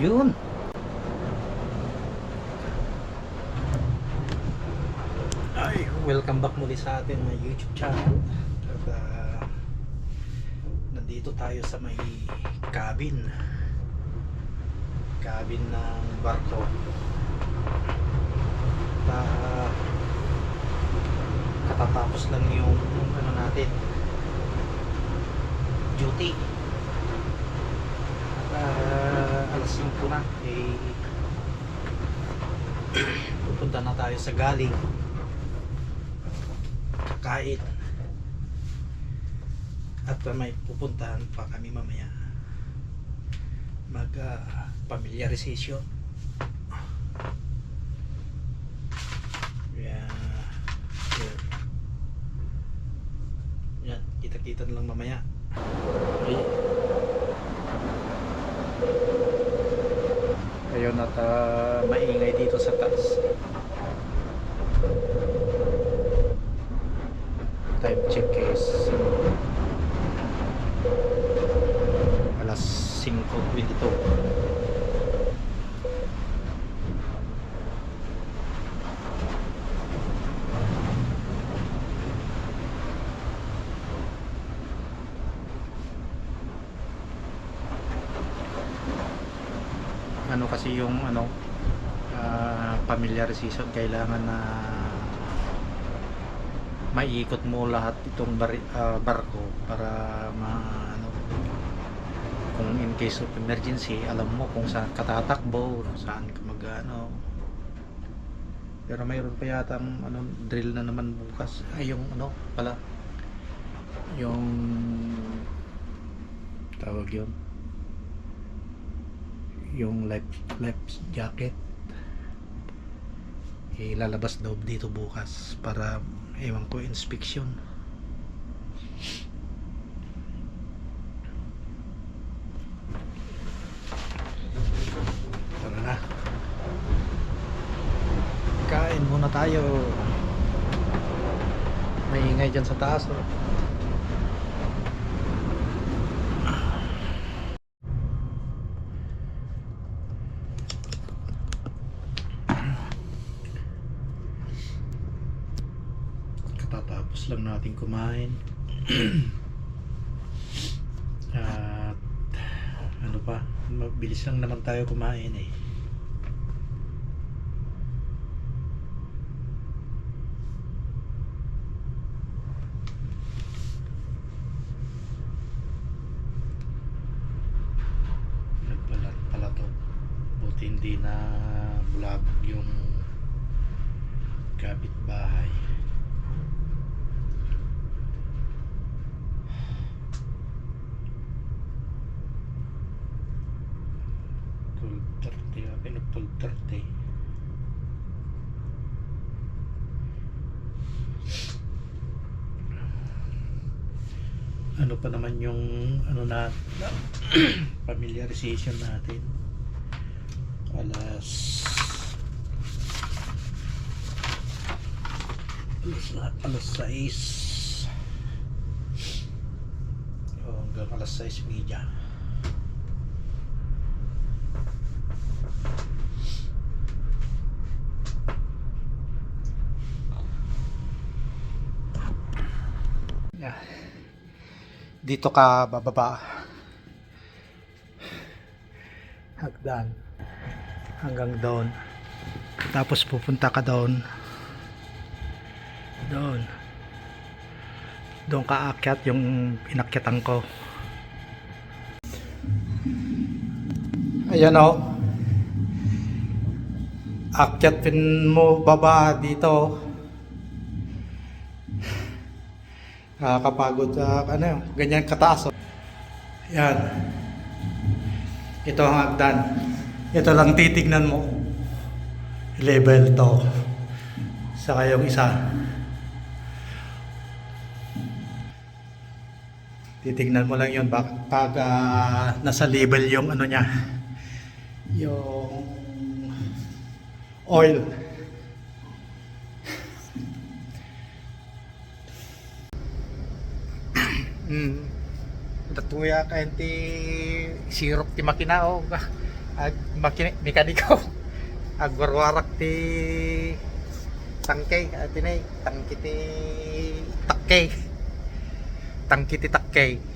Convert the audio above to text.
Yun. Ay, welcome back muli sa atin na YouTube channel. At ah, nandito tayo sa may cabin. Cabin ng barko. At ah, katatapos lang yung ano natin duty. Ah, alas 5 na eh pupunta na tayo sa galing kakain at may pupuntahan pa kami mamaya mag uh, familiarization yeah. Yan. yan kita kita na lang mamaya Ay. ayun at uh, maingay dito sa taas time check is alas 5.22 ano kasi yung ano ah, familiarization kailangan na maiikot mo lahat itong bar- ah, barko para ma ano kung in case of emergency alam mo kung saan ka tatakbo saan ka mag ano pero mayroon pa yata ano drill na naman bukas. Ay yung ano pala yung tawag yun yung life life jacket. Ilalabas daw dito bukas para ewan ko inspection. Tara na. Kain muna tayo. Maingay dyan sa taas oh. Katatapos lang natin kumain. At ano pa mabilis lang naman tayo kumain eh. Nagbalat pala to buti hindi na bulabog yung kapitbahay. twelve thirty ano pa naman yung ano na familiarization natin? Alas alas, alas 6 o hanggang alas 6 media Yeah. Dito ka bababa. Hagdan. Hanggang doon. Tapos pupunta ka doon. Doon. Doon ka akyat yung inakyatan ko. Ayan o. Akyatin mo baba dito. Nakakapagod sa ano yun, ganyan kataas. oh. Yan. Ito ang hagdan. Ito lang titignan mo. Level to. Saka yung isa. Titignan mo lang yun pag, pag ah, nasa level yung ano niya. Yung oil. Hmm. Tatuya ka enti sirop ti makinao. ag makine mekaniko. Ag warwarak ti tangkay atinay tangki ti takkay. Tangki ti takkay